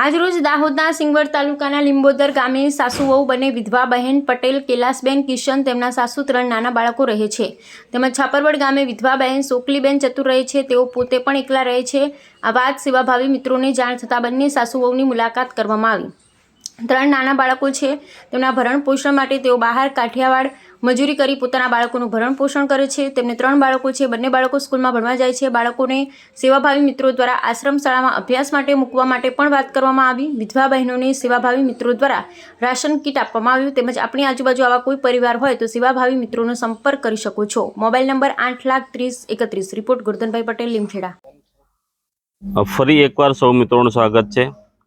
આજરોજ દાહોદના સિંગવડ તાલુકાના લીંબોદર ગામે સાસુ વહુ બંને વિધવા બહેન પટેલ, કેલાસબેન, કિશન તેમના સાસુ ત્રણ નાના બાળકો રહે છે. તેમજ છાપરવડ ગામે વિધવા બહેન સોકલીબેન ચતુર રહે છે. તેઓ પોતે પણ એકલા રહે છે. આ વાત સેવાભાવી મિત્રોને જાણ થતાં બંને સાસુ વહુની મુલાકાત કરવામાં આવી. ત્રણ નાના બાળકો છે. તેમના ભરણ પોષણ માટે તેઓ બહાર કાઠિયાવાડ મજૂરી કરી પોતાના બાળકોનું ભરણ પોષણ કરે છે. તેમને ત્રણ બાળકો છે. બંને બાળકો સ્કૂલમાં ભણવા જાય છે. બાળકોને સેવાભાવી મિત્રો દ્વારા આશ્રમ શાળામાં અભ્યાસ માટે મૂકવા માટે પણ વાત કરવામાં આવી. વિધવા બહેનોને સેવાભાવી મિત્રો દ્વારા રાશન કીટ આપવામાં આવ્યું તેમજ આપણી આજુબાજુ આવા કોઈ પરિવાર હોય તો સેવાભાવી મિત્રોનો સંપર્ક કરી શકો છો. મોબાઈલ નંબર આઠ લાખ ત્રીસ એકત્રીસ. રિપોર્ટ ગુરધનભાઈ પટેલ લીમખેડા. ફરી એકવાર સૌ મિત્રોનું સ્વાગત છે.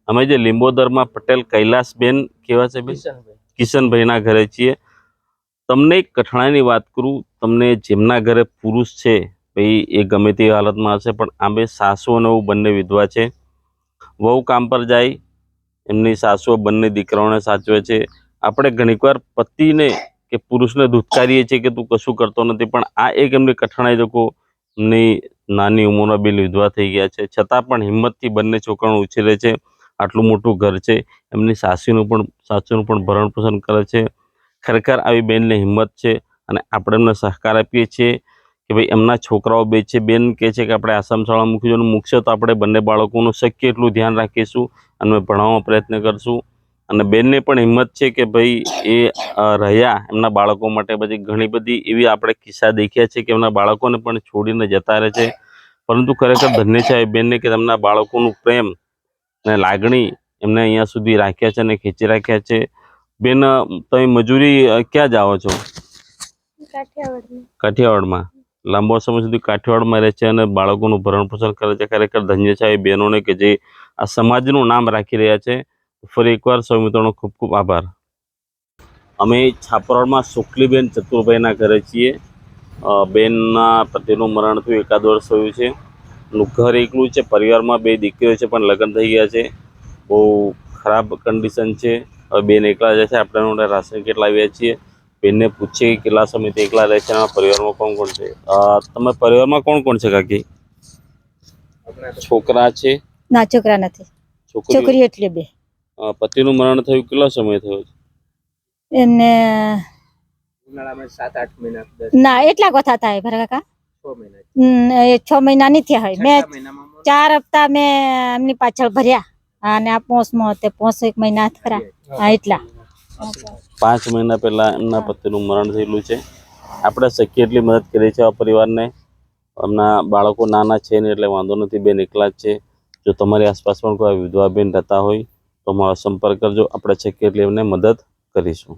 અમે જે લીંબોદરમાં પટેલ કૈલાસબેન કેવા છે કિશનભાઈના ઘરે છીએ. તમને કઠણાઈની વાત કરું, તમને જેમના ઘરે પુરુષ છે, ભાઈ, એ ગમે તે હાલતમાં હશે, પણ આ બે સાસુ અને વહુ બંને વિધવા છે. વહુ કામ પર જાય, એમની સાસુઓ બંને દીકરાઓને સાચવે છે. આપણે ઘણીકવાર પતિને કે પુરુષને ધૂતકારીએ છીએ કે તું કશું કરતો નથી, પણ આ એક એમની કઠણાઈ લોકો એમની નાની ઉંમરમાં બિલ વિધવા થઈ ગયા છે. છતાં પણ હિંમતથી બંને છોકરાઓ ઉછેરે છે, આટલું મોટું ઘર છે. એમની સાસીનું પણ, સાસુનું પણ ભરણ પોષણ કરે છે. ખરેખર આવી બેનને હિંમત છે અને આપણે એમને સહકાર આપીએ છીએ કે ભાઈ એમના છોકરાઓ બે છે, બેન કહે છે કે આપણે આસામ શાળા મૂકી દો મૂકશો તો આપણે બંને બાળકોનું શક્ય એટલું ધ્યાન રાખીશું અને ભણાવવાનો પ્રયત્ન કરશું. અને બેનને પણ હિંમત છે કે ભાઈ એ રહ્યા એમના બાળકો માટે પછી ઘણી બધી એવી આપણે કિસ્સા દેખ્યા છે કે એમના બાળકોને પણ છોડીને જતા રહે છે. પરંતુ ખરેખર ધન્ય છે એ બેનને કે તેમના બાળકોનું પ્રેમ અને લાગણી એમને અહીંયા સુધી રાખ્યા છે અને ખેંચી રાખ્યા છે. બેન તમે મજૂરી ક્યાં જાઓ છો? કાઠિયાવાડમાં. લાંબો સમય સુધી કાઠિયાવાડમાં રહે છે અને બાળકોનું ભરણ પોષણ કરે છે. ખરેખર ધન્ય છે. એ બહેનોને કે જે આ સમાજનું નામ રાખી રહ્યા છે ફરી એકવાર સૌ મિત્રોનો ખૂબ ખૂબ આભાર. અમે છાપરોડમાં સુકલીબેન ચતુરભાઈના ઘરે છીએ. બેનના પતિનું મરણ થયું એકાદ વર્ષ થયું છે. ઘર એકલું છે. પરિવારમાં બે દીકરીઓ છે પણ લગ્ન થઈ ગયા છે. બહુ ખરાબ કન્ડિશન છે. હવે બેન એકલા જાય છે આપણે એમને રાશન કેટલા આવ્યા છીએ? બેનને પૂછીએ કે કેટલા સમયથી એકલા રહે છે અને પરિવારમાં કોણ કોણ છે? અ, તમે પરિવારમાં કોણ કોણ છે કાકી? છોકરા છે? ના છોકરા નથી. છોકરી એટલે બે. પતિનું મરણ થયું કેટલો સમય થયો? છે એને ના એટલા કથા થાય ભરા કાકા? છ મહિના. એ છ મહિના નહીં થયા હોય. મેં ચાર હપ્તા મેં એમની પાછળ ભર્યા. અને આ પોસમાં તે પોસ એક મહિના ખરા હા, એટલા. પાંચ મહિના પહેલા એમના પતિનું મરણ થયેલું છે. આપણે શક્ય એટલી મદદ કરીએ છીએ આ પરિવારને. એમના બાળકો નાના છે ને એટલે વાંધો નથી, બેન એકલા જ છે. જો તમારી આસપાસ પણ કોઈ વિધવા બેન રહેતા હોય તો મારો સંપર્ક કરજો. આપણે શક્ય એટલી એમને મદદ કરીશું.